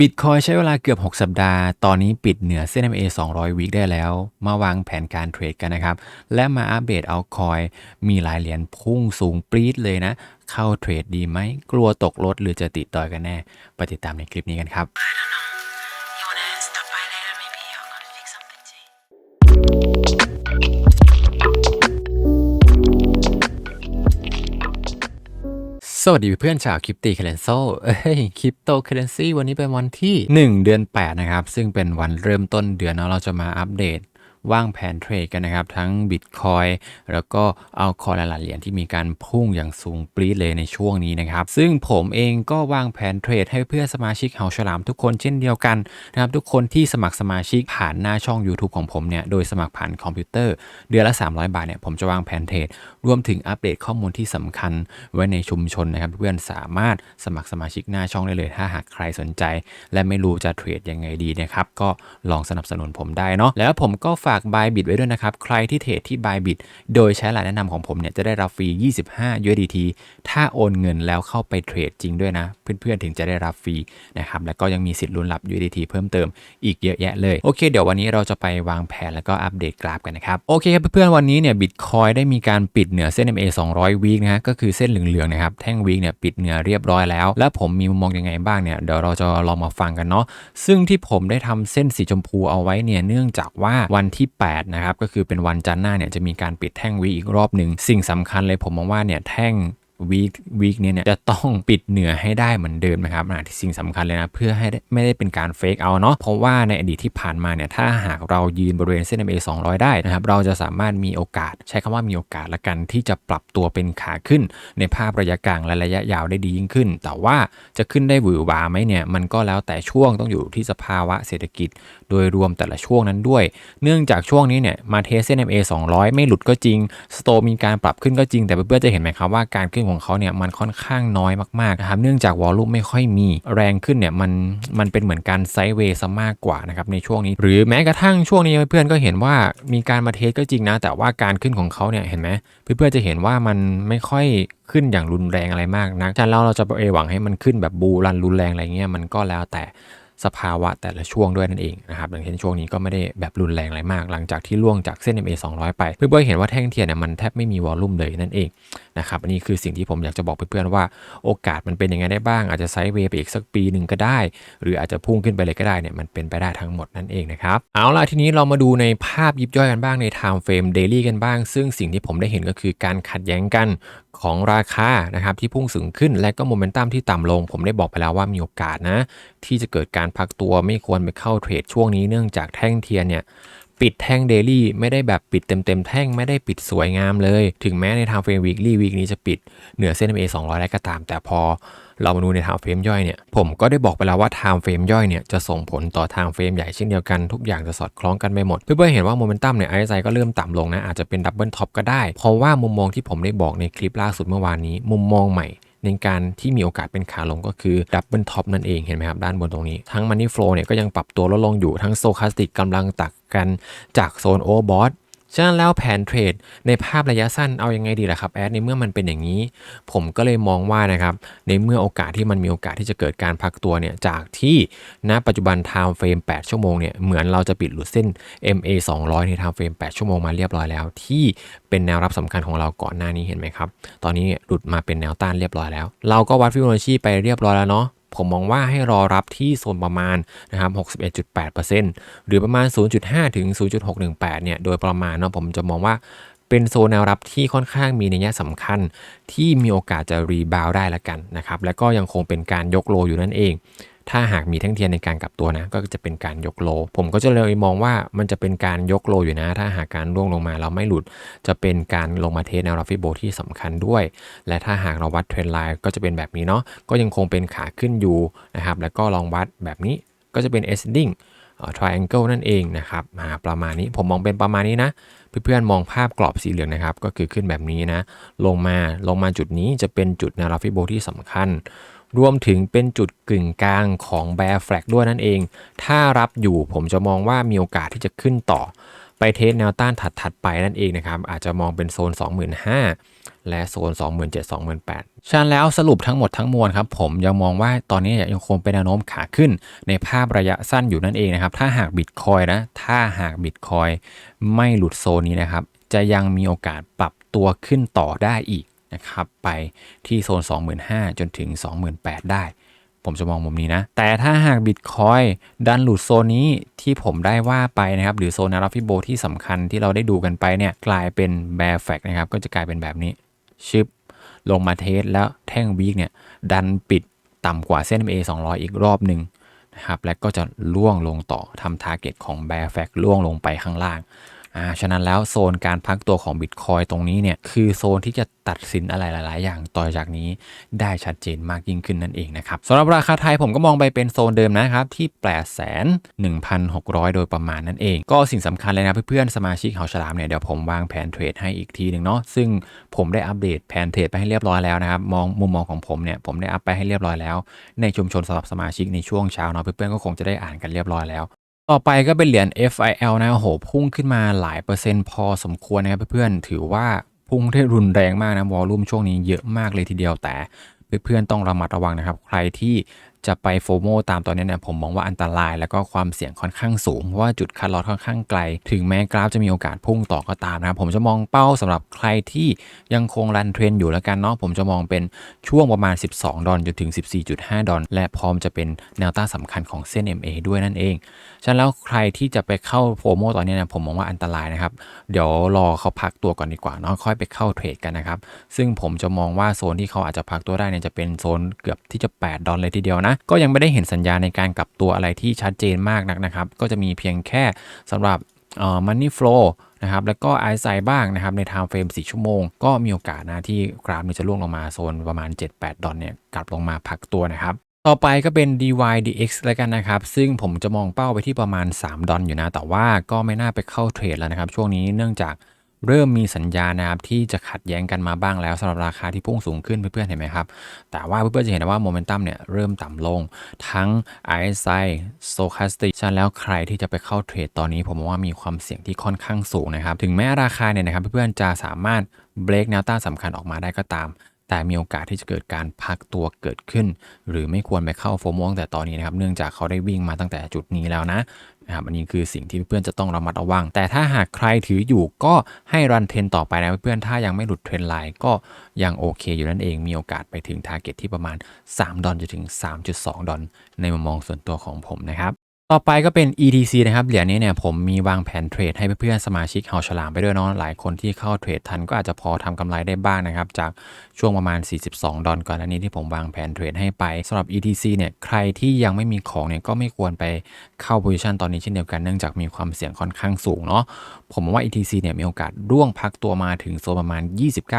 บิตคอยใช้เวลาเกือบ 6 สัปดาห์ ตอนนี้ปิดเหนือเส้น MA 200 วิคได้แล้ว มาวางแผนการเทรดกันนะครับ และมาอัปเดตเอาคอย มีหลายเหรียญพุ่งสูงปรี๊ดเลยนะ เข้าเทรดดีไหม กลัวตกรถหรือจะติดต่อยกันแน่ ไปติดตามในคลิปนี้กันครับ สวัสดีเพื่อนชาวคริปตีเคเรนโซเอ้ยคริปโตเคเรนซีวันนี้เป็นวันที่ 1 เดือน 8 นะครับ ซึ่งเป็นวันเริ่มต้นเดือนเนาะเราจะมาอัปเดต วางแผนเทรดกันนะครับ ทั้ง Bitcoin แล้วก็เอาคอยหลายๆเหรียญที่มีการพุ่งอย่างสูงปรี๊ดเลยในช่วงนี้นะครับ ซึ่งผมเองก็วางแผนเทรดให้เพื่อนสมาชิกเฮาฉลามทุกคนเช่นเดียวกันนะครับ ทุกคนที่สมัครสมาชิกผ่านหน้าช่อง YouTube ของผมเนี่ยโดยสมัครผ่านคอมพิวเตอร์ เดือนละ 300 บาทเนี่ยผมจะวางแผนเทรดรวมถึงอัปเดตข้อมูลที่สำคัญไว้ในชุมชนนะครับ เพื่อนสามารถสมัครสมาชิกหน้าช่องได้เลย ถ้าหากใครสนใจ และไม่รู้จะเทรดยังไงดีนะครับก็ลองสนับสนุนผมได้เนาะแล้วผมก็ฝากาก Bybit ไว้ด้วยนะครับ ใครที่เทรดที่ Bybit โดยใช้รายแนะนำของผมเนี่ยจะได้รับฟรี 25 USDT ถ้าโอนเงินแล้วเข้าไปเทรดจริงด้วยนะ เพื่อนๆถึงจะได้รับฟรีนะครับแล้วก็ยังมีสิทธิ์ลุ้นรับ USDT เพิ่มเติมอีกเยอะแยะเลย โอเค เดี๋ยววันนี้เราจะไปวางแผนแล้วก็อัปเดตกราฟกันนะครับ โอเคครับเพื่อนๆวันนี้เนี่ยบิตคอยได้มีการปิดเหนือเส้น MA 200 วีคนะฮะก็คือเส้นเหลืองๆนะครับแท่งวีคเนี่ยปิดเหนือเรียบร้อยแล้ว และผมมีมุมมองยังไงบ้างเนี่ยเดี๋ยวเราจะลองมาฟังกันเนาะซึ่งที่ผมได้ทำเส้นสีชมพูเอาไว้เนี่ยเนื่องจากว่าวันที่ที่ 8 นะครับ ก็คือเป็นวันจันทร์หน้าเนี่ยจะมีการปิดแท่งวีอีกรอบหนึ่ง สิ่งสำคัญเลยผมมองว่าเนี่ยแท่ง วีควีคนี้เนี่ยจะต้องปิดเหนือให้ได้เหมือนเดิมนะครับนะที่สิ่งสำคัญเลยนะเพื่อให้ไม่ได้เป็นการเฟกเอาเนาะเพราะว่าในอดีตที่ผ่านมาเนี่ยถ้าหากเรายืนบริเวณเส้น MA 200 ได้นะครับเราจะสามารถมีโอกาส ใช้คำว่ามีโอกาสละกันที่จะปรับตัวเป็นขาขึ้น ในภาพระยะกลางและระยะยาวได้ดียิ่งขึ้น แต่ว่าจะขึ้นได้หวือหวาไหมเนี่ยมันก็แล้วแต่ช่วงต้องอยู่ที่สภาวะเศรษฐกิจ โดยรวมแต่ละช่วงนั้นด้วย เนื่องจากช่วงนี้เนี่ยมาเทสเส้น MA 200 ไม่หลุดก็จริงสโตมีการปรับขึ้นก็จริง แต่เพื่อนๆจะเห็นไหมครับว่าการขึ้นของเขาเนี่ยมันค่อนข้างน้อยมากๆนะครับเนื่องจากวอลลุ่มไม่ค่อยมีแรงขึ้นเนี่ยมันมันเป็นเหมือนการไซด์เวย์ซะมากกว่านะครับในช่วงนี้ หรือแม้กระทั่งช่วงนี้เพื่อนก็เห็นว่ามีการมาเทสก็จริงนะ แต่ว่าการขึ้นของเขาเนี่ยเห็นไหมเพื่อนๆจะเห็นว่ามันไม่ค่อยขึ้นอย่างรุนแรงอะไรมากนักฉะนั้นเราเราจะไปหวังให้มันขึ้นแบบบูรันรุนแรงอะไรเงี้ยมันก็แล้วแต่สภาวะแต่ละช่วงด้วยนั่นเองนะครับอย่างเช่นช่วงนี้ก็ไม่ได้แบบรุนแรงอะไรมาก หลังจากที่ล่วงจากเส้น MA 200 ไป เพื่อนๆเห็นว่าแท่งเทียนเนี่ยมันแทบไม่มีวอลลุ่มเลยนั่นเอง นะครับอันนี้คือสิ่งที่ผมอยากจะบอกเพื่อนๆว่าโอกาสมันเป็นยังไงได้บ้าง อาจจะไซด์เวย์ไปอีกสักปีหนึ่งก็ได้ หรืออาจจะพุ่งขึ้นไปเลยก็ได้เนี่ยมันเป็นไปได้ทั้งหมดนั่นเองนะครับเอาล่ะทีนี้เรามาดูในภาพยิบย่อยกันบ้างใน time frame daily กันบ้าง ซึ่งสิ่งที่ผมได้เห็นก็คือการขัดแย้งกันของราคานะครับที่พุ่งสูงขึ้นและก็โมเมนตัมที่ต่ำลง ผมได้บอกไปแล้วว่ามีโอกาสนะ ที่จะเกิดการพักตัวไม่ควรไปเข้าเทรดช่วงนี้เนื่องจากแท่งเทียนเนี่ย ปิดแท่งเดลี่ไม่ได้แบบปิดเต็มเต็มๆแท่งไม่ได้ปิดสวยงามเลย ถึงแม้ในทางเฟรมวีคลี่วีคนี้จะปิดเหนือเส้น MA 200 ได้ก็ตาม แต่พอเรามาดูในทางเฟรมย่อยเนี่ย ผมก็ได้บอกไปแล้วว่าทางเฟรมย่อยเนี่ยจะส่งผลต่อทางเฟรมใหญ่เช่นเดียวกันทุกอย่างจะสอดคล้องกันไปหมด เพื่อนๆเห็นว่าโมเมนตัมเนี่ยไอซ์ก็เริ่มต่ำลงนะอาจจะเป็นดับเบิลท็อปก็ได้ เพราะว่ามุมมองที่ผมได้บอกในคลิปล่าสุดเมื่อวานนี้ มุมมองใหม่ ในการที่มีโอกาสเป็นขาลงก็คือดับเบิลท็อปนั่นเองเห็นไหมครับด้านบนตรงนี้ ทั้งมันนี่โฟลเนี่ยก็ยังปรับตัวลดลงอยู่ทั้งโซคาสติกกำลังตักกันจากโซนโอเวอร์บอท ฉะนั้นแล้วแผนเทรดในภาพระยะสั้นเอายังไงดีล่ะครับแอดในเมื่อมันเป็นอย่างนี้ ผมก็เลยมองว่านะครับในเมื่อโอกาสที่มันมีโอกาสที่จะเกิดการพักตัวเนี่ยจากที่ณปัจจุบัน time frame 8 ชั่วโมงเนี่ยเหมือนเราจะปิดหลุดเส้น MA 200 ใน time frame 8 ชั่วโมงมาเรียบร้อยแล้ว ที่เป็นแนวรับสำคัญของเราก่อนหน้านี้เห็นไหมครับตอนนี้หลุดมาเป็นแนวต้านเรียบร้อยแล้ว เราก็วัดฟิโบนัชชีไปเรียบร้อยแล้วเนาะ ผมมองว่าให้รอรับที่โซนประมาณนะครับ61.8%หรือประมาณ 0.5 ถึง 0.618 เนี่ย โดยประมาณเนาะผมจะมองว่าเป็นโซนแนวรับที่ค่อนข้างมีในแง่สำคัญ ที่มีโอกาสจะรีบาวได้ละกันนะครับ และก็ยังคงเป็นการยกโลอยู่นั่นเอง ถ้าหากมีแท่งเทียนในการกลับตัวนะ ก็จะเป็นการยกโล ผมก็จะเลยมองว่ามันจะเป็นการยกโลอยู่นะ ถ้าหากการร่วงลงมาเราไม่หลุด จะเป็นการลงมาเทสแนวรับฟิโบที่สำคัญด้วย และถ้าหากเราวัดเทรนไลน์ก็จะเป็นแบบนี้เนาะก็ยังคงเป็นขาขึ้นอยู่นะครับแล้วก็ลองวัดแบบนี้ก็จะเป็น ascending เอ่อ triangle นั่นเองนะครับอ่าประมาณนี้ผมมองเป็นประมาณนี้นะ เพื่อนๆมองภาพกรอบสีเหลืองนะครับ ก็คือขึ้นแบบนี้นะ ลงมาลงมาจุดนี้จะเป็นจุดแนวรับฟิโบที่สำคัญ รวมถึงเป็นจุดกึ่งกลางของ bear flag ด้วยนั่นเอง ถ้ารับอยู่ผมจะมองว่ามีโอกาสที่จะขึ้นต่อไปไปเทสแนวต้านถัด ๆ ไปนั่นเองนะครับ อาจจะมองเป็นโซน 25,000 และโซน 27,000-28,000ฉะนั้นแล้วสรุปทั้งหมดทั้งมวลครับ ผมยังมองว่าตอนนี้ยังคงเป็นแนวโน้มขาขึ้น ในภาพระยะสั้นอยู่นั่นเองนะครับ ถ้าหากบิตคอยนะ ถ้าหากบิตคอยไม่หลุดโซนนี้นะครับ จะยังมีโอกาสปรับตัวขึ้นต่อได้อีก นะครับไปที่โซน 25,000 จนถึง 28,000 ได้ ผมจะมองมุมนี้นะ แต่ถ้าหากบิตคอยดันหลุดโซนนี้ที่ผมได้ว่าไปนะครับ หรือโซนนาราฟิโบที่สำคัญที่เราได้ดูกันไปเนี่ยกลายเป็นแบร์แฟกนะครับ ก็จะกลายเป็นแบบนี้ชึบลงมาเทสแล้วแท่งวีคเนี่ยดันปิดต่ำกว่าเส้น MA 200 อีกรอบหนึ่งนะครับและก็จะล่วงลงต่อทำทาร์เก็ตของแบร์แฟกล่วงลงไปข้างล่าง อ่าฉะนั้นแล้วโซนการพักตัวของบิตคอยตรงนี้เนี่ยคือโซนที่จะตัดสินอะไรหลาย ๆ อย่างต่อจากนี้ได้ชัดเจนมากยิ่งขึ้นนั่นเองนะครับสำหรับราคาไทยผมก็มองไปเป็นโซนเดิมนะครับที่8 1 6 0 0 โดยประมาณนั่นเอง ก็สิ่งสำคัญเลยนะเพื่อน ๆ สมาชิกเขาฉลามเนี่ยเดี๋ยวผมวางแผนเทรดให้อีกทีหนึ่งเนาะซึ่งผมได้อัปเดตแผนเทรดไปให้เรียบร้อยแล้วนะครับมองมุมมองของผมเนี่ยผมได้อัปไปให้เรียบร้อยแล้ว ในชุมชนสำหรับสมาชิกในช่วงเช้าเนาะเพื่อนๆก็คงจะได้อ่านกันเรียบร้อยแล้ว ต่อไปก็เป็นเหรียญ FIL นะโอ้โหพุ่งขึ้นมาหลายเปอร์เซ็นต์พอสมควรนะครับเพื่อนๆถือว่าพุ่งได้รุนแรงมากนะวอลลุ่มช่วงนี้เยอะมากเลยทีเดียวแต่เพื่อนๆต้องระมัดระวังนะครับ ใครที่ จะไปโฟโมตามตอนนี้เนี่ยผมมองว่าอันตราย แล้วก็ความเสี่ยงค่อนข้างสูงเพราะว่าจุดคัดลอสค่อนข้างไกล ถึงแม้กราฟจะมีโอกาสพุ่งต่อก็ตามนะครับผมจะมองเป้าสำหรับใครที่ยังคงรันเทรนอยู่แล้วกันเนาะผมจะมองเป็นช่วงประมาณ 12 ดอลจนถึง 14.5 ดอลและพร้อมจะเป็นแนวต้านสำคัญของเส้น MA ด้วยนั่นเองฉะนั้นแล้วใครที่จะไปเข้าโฟโมตอนนี้เนี่ยผมมองว่าอันตรายนะครับเดี๋ยวรอเขาพักตัวก่อนดีกว่าเนาะค่อยไปเข้าเทรดกันนะครับซึ่งผมจะมองว่าโซนที่เขาอาจจะพักตัวได้เนี่ยจะเป็นโซนเกือบที่จะ 8 ดอลเลยทีเดียวนะก็ยังไม่ได้เห็นสัญญาในการกลับตัวอะไรที่ชัดเจนมากนักนะครับ ก็จะมีเพียงแค่สำหรับเอ่อ money flow นะครับแล้วก็ไอซบ้างนะครับใน time frame 4ชั่วโมง ก็มีโอกาสนะที่กราฟมันจะล่วงลงมาโซนประมาณ 7-8 ดอลเนี่ยกลับลงมาพักตัวนะครับต่อไปก็เป็น DYDX แล้วกันนะครับ ซึ่งผมจะมองเป้าไปที่ประมาณ 3 ดอลอยู่นะ แต่ว่าก็ไม่น่าไปเข้าเทรดแล้วนะครับ ช่วงนี้เนื่องจาก เริ่มมีสัญญาณนะครับที่จะขัดแย้งกันมาบ้างแล้วสำหรับราคาที่พุ่งสูงขึ้นเพื่อนๆเห็นไหมครับ แต่ว่าเพื่อนๆจะเห็นว่าโมเมนตัมเนี่ยเริ่มต่ำลง ทั้ง RSI Stochastic ฉะนั้นแล้วใครที่จะไปเข้าเทรดตอนนี้ผมมองว่ามีความเสี่ยงที่ค่อนข้างสูงนะครับ ถึงแม้ราคาเนี่ยนะครับเพื่อนๆจะสามารถเบรกแนวต้านสำคัญออกมาได้ก็ตาม แต่มีโอกาสที่จะเกิดการพักตัวเกิดขึ้น หรือไม่ควรไปเข้าโฟมตั้งแต่ตอนนี้นะครับ เนื่องจากเขาได้วิ่งมาตั้งแต่จุดนี้แล้วนะนะครับอันนี้คือสิ่งที่เพื่อนๆจะต้องระมัดระวัง แต่ถ้าหากใครถืออยู่ก็ให้รันเทรนต่อไปนะเพื่อนๆถ้ายังไม่หลุดเทรนไลน์ก็ยังโอเคอยู่นั่นเองมีโอกาสไปถึงทาร์เก็ตที่ประมาณ 3 ดอลจนถึง 3.2 ดอลในมุมมองส่วนตัวของผมนะครับ ต่อไปก็เป็น ETC นะครับ เหรียญนี้เนี่ยผมมีวางแผนเทรดให้เพื่อนๆสมาชิกเฮาฉลามไปด้วยเนาะ หลายคนที่เข้าเทรดทันก็อาจจะพอทำกำไรได้บ้างนะครับ จากช่วงประมาณ 42 ดอลก่อนอันนี้ที่ผมวางแผนเทรดให้ไปสำหรับ ETC เนี่ยใครที่ยังไม่มีของเนี่ยก็ไม่ควรไปเข้า position ตอนนี้เช่นเดียวกันเนื่องจากมีความเสี่ยงค่อนข้างสูงเนาะ ผมมองว่า ETC เนี่ยมีโอกาสร่วงพักตัวมาถึงโซนประมาณ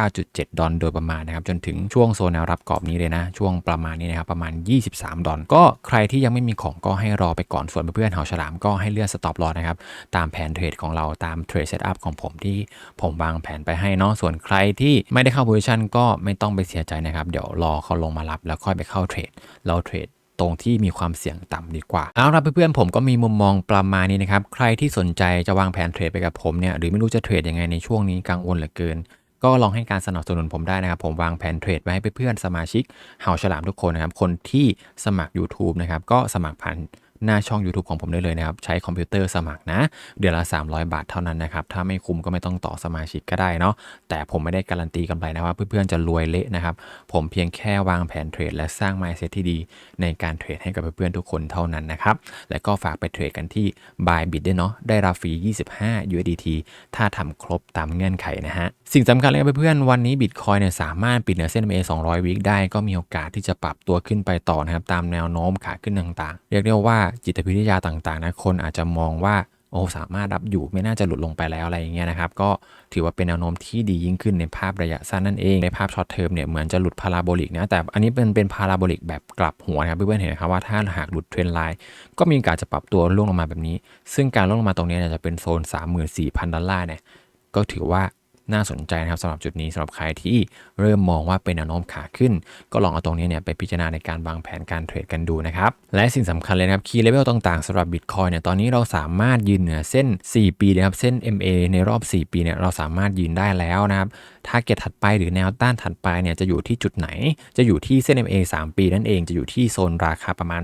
29.7 ดอลโดยประมาณนะครับจนถึงช่วงโซนแนวรับกรอบนี้เลยนะช่วงประมาณนี้นะครับประมาณ 23 ดอลก็ใครที่ยังไม่มีของก็ให้รอไปก่อนส่วนเพื่อนๆเฮาฉลามก็ให้เลือกสต็อปลอนะครับ ตามแผนเทรดของเราตามเทรดเซตอัพของผมที่ผมวางแผนไปให้เนาะส่วนใครที่ไม่ได้เข้า position ก็ไม่ต้องไปเสียใจนะครับ เดี๋ยวรอเขาลงมารับแล้วค่อยไปเข้าเทรดเราเทรดตรงที่มีความเสี่ยงต่ำดีกว่า เอาละเพื่อนๆผมก็มีมุมมองประมาณนี้นะครับ ใครที่สนใจจะวางแผนเทรดไปกับผมเนี่ยหรือไม่รู้จะเทรดยังไงในช่วงนี้กังวลเหลือเกิน ก็ลองให้การสนับสนุนผมได้นะครับ ผมวางแผนเทรดไว้ให้เพื่อนๆสมาชิกเห่าฉลามทุกคนนะครับ คนที่สมัคร YouTube นะครับก็สมัครผ่าน หน้าช่อง YouTube ของผมได้เลยนะครับ ใช้คอมพิวเตอร์สมัครนะ เดือนละ 300 บาทเท่านั้นนะครับ ถ้าไม่คุ้มก็ไม่ต้องต่อสมาชิกก็ได้เนาะแต่ผมไม่ได้การันตีกำไรนะว่าเพื่อนๆจะรวยเละนะครับ ผมเพียงแค่วางแผนเทรดและสร้าง mindset ที่ดี ในการเทรดให้กับเพื่อนๆทุกคนเท่านั้นนะครับและก็ฝากไปเทรดกันที่ Bybit ด้วยเนาะได้รับฟรี 25 USDT ถ้าทำครบตามเงื่อนไขนะฮะสิ่งสำคัญเลยครับเพื่อนๆวันนี้ Bitcoin เนี่ยสามารถปิดเหนือเส้น MA 200วิกได้ก็มีโอกาสที่จะปรับตัวขึ้นไปต่อนะครับตามแนวโน้มขาขึ้นต่างๆ เรียกได้ว่าจิตวิทยาต่างๆนะคนอาจจะมองว่าโอ้สามารถรับอยู่ไม่น่าจะหลุดลงไปแล้วอะไรอย่างเงี้ยนะครับ ก็ถือว่าเป็นแนวโน้มที่ดียิ่งขึ้นในภาพระยะสั้นนั่นเอง ในภาพช็อตเทอมเนี่ยเหมือนจะหลุดพาราโบลิกนะแต่อันนี้เป็นเป็นพาราโบลิกแบบกลับหัวนะครับเพื่อนๆเห็นนะครับว่าถ้าหากหลุดเทรนไลน์ก็มีโอกาสจะปรับตัวล่วงลงมาแบบนี้ ซึ่งการล่วงลงมาตรงนี้เนี่ยจะเป็นโซน 34,000 ดอลลาร์เนี่ยก็ถือว่า น่าสนใจนะครับสำหรับจุดนี้สำหรับใครที่เริ่มมองว่าเป็นแนวโน้มขาขึ้น ก็ลองเอาตรงนี้เนี่ยไปพิจารณาในการวางแผนการเทรดกันดูนะครับ และสิ่งสำคัญเลยนะครับคีย์เลเวลต่างๆสำหรับ Bitcoin เนี่ยตอนนี้เราสามารถยืนเหนือเส้น 4 ปีนะครับเส้น MA ในรอบ 4 ปีเนี่ยเราสามารถยืนได้แล้วนะครับทาร์เก็ตถัดไปหรือแนวต้านถัดไปเนี่ยจะอยู่ที่จุดไหน จะอยู่ที่เส้น MA 3 ปีนั่นเองจะอยู่ที่โซนราคาประมาณ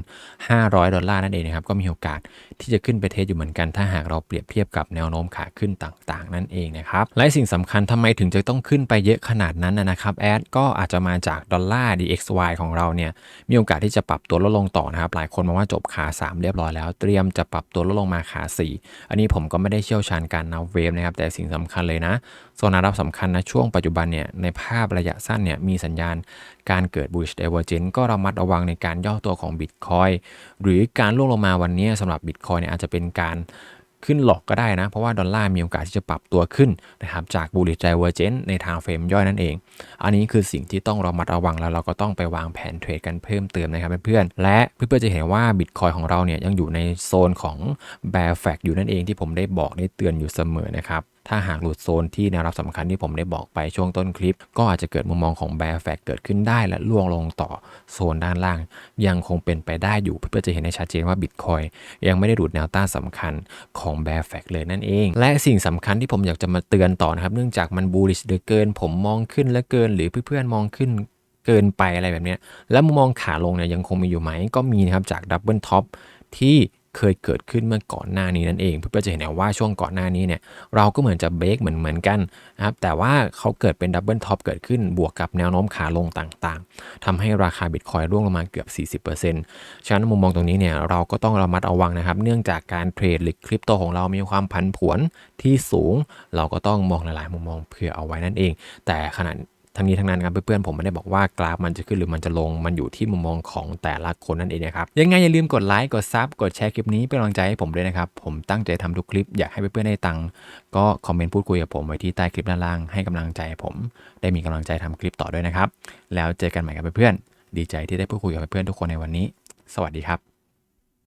27,500 ดอลลาร์นั่นเองนะครับก็มีโอกาส ที่จะขึ้นไปเทสอยู่เหมือนกัน ถ้าหากเราเปรียบเทียบกับแนวโน้มขาขึ้นต่างๆ นั่นเองนะครับและสิ่งสำคัญทำไมถึงจะต้องขึ้นไปเยอะขนาดนั้นนะครับแอดก็อาจจะมาจากดอลลาร์ DXY ของเราเนี่ยมีโอกาสที่จะปรับตัวลดลงต่อนะครับหลายคนมองว่าจบขา 3 เรียบร้อยแล้ว เตรียมจะปรับตัวลดลงมาขา 4 อันนี้ผมก็ไม่ได้เชี่ยวชาญการนับเวฟนะครับแต่สิ่งสำคัญเลยนะโซนรับสำคัญนะช่วงปัจจุบันเนี่ยในภาพระยะสั้นเนี่ยมีสัญญาณ การเกิด bullish divergence ก็ระมัดระวังในการย่อตัวของ Bitcoin หรือการล่วงลงมาวันนี้สำหรับ Bitcoin เนี่ยอาจจะเป็นการขึ้นหลอกก็ได้นะ เพราะว่าดอลลาร์มีโอกาสที่จะปรับตัวขึ้นนะครับจาก bullish divergence ในทางเฟรมย่อยนั่นเอง อันนี้คือสิ่งที่ต้องระมัดระวังแล้วเราก็ต้องไปวางแผนเทรดกันเพิ่มเติมนะครับเพื่อนๆและเพื่อนๆจะเห็นว่า Bitcoin ของเราเนี่ยยังอยู่ในโซนของ bear flag อยู่นั่นเองที่ผมได้บอกได้เตือนอยู่เสมอนะครับ ถ้าหากหลุดโซนที่แนวรับสำคัญที่ผมได้บอกไปช่วงต้นคลิป ก็อาจจะเกิดมุมมองของ bear flag เกิดขึ้นได้และล่วงลงต่อโซนด้านล่าง ยังคงเป็นไปได้อยู่เพื่อจะเห็นได้ชัดเจนว่า Bitcoin ยังไม่ได้หลุดแนวต้านสำคัญของ bear flag เลยนั่นเอง และสิ่งสำคัญที่ผมอยากจะมาเตือนต่อนะครับ เนื่องจากมัน bullish เหลือเกิน ผมมองขึ้นและเกิน หรือเพื่อนๆมองขึ้นเกินไปอะไรแบบนี้แล้วมุมมองขาลงเนี่ยยังคงมีอยู่ไหมก็มีนะครับจากดับเบิลท็อปที่ เคยเกิดขึ้นเมื่อก่อนหน้านี้นั่นเองเพื่อจะเห็นว่าช่วงก่อนหน้านี้เนี่ยเราก็เหมือนจะเบรกเหมือนเหมือนกันนะครับแต่ว่าเขาเกิดเป็นดับเบิลท็อปเกิดขึ้นบวกกับแนวโน้มขาลงต่างๆทำให้ราคาบิตคอยร่วงลงมาเกือบ 40%ฉะนั้นมุมมองตรงนี้เนี่ยเราก็ต้องระมัดระวังนะครับ เนื่องจากการเทรดหรือคริปโตของเรามีความผันผวนที่สูง เราก็ต้องมองหลายๆ มุมมองเผื่อเอาไว้นั่นเอง แต่ขณะ ทั้งนี้ทั้งนั้นครับเพื่อนๆผมไม่ได้บอกว่ากราฟมันจะขึ้นหรือมันจะลงมันอยู่ที่มุมมองของแต่ละคนนั่นเองนะครับยังไงอย่าลืมกดไลค์กดซับกดแชร์คลิปนี้เป็นกำลังใจให้ผมด้วยนะครับผมตั้งใจทำทุกคลิปอยากให้เพื่อนๆได้ตังค์ก็คอมเมนต์พูดคุยกับผมไว้ที่ใต้คลิปด้านล่างให้กำลังใจผม ได้มีกำลังใจทำคลิปต่อด้วยนะครับแล้วเจอกันใหม่กับเพื่อนๆดีใจที่ได้พูดคุยกับเพื่อนๆทุกคนในวันนี้ สวัสดีครับ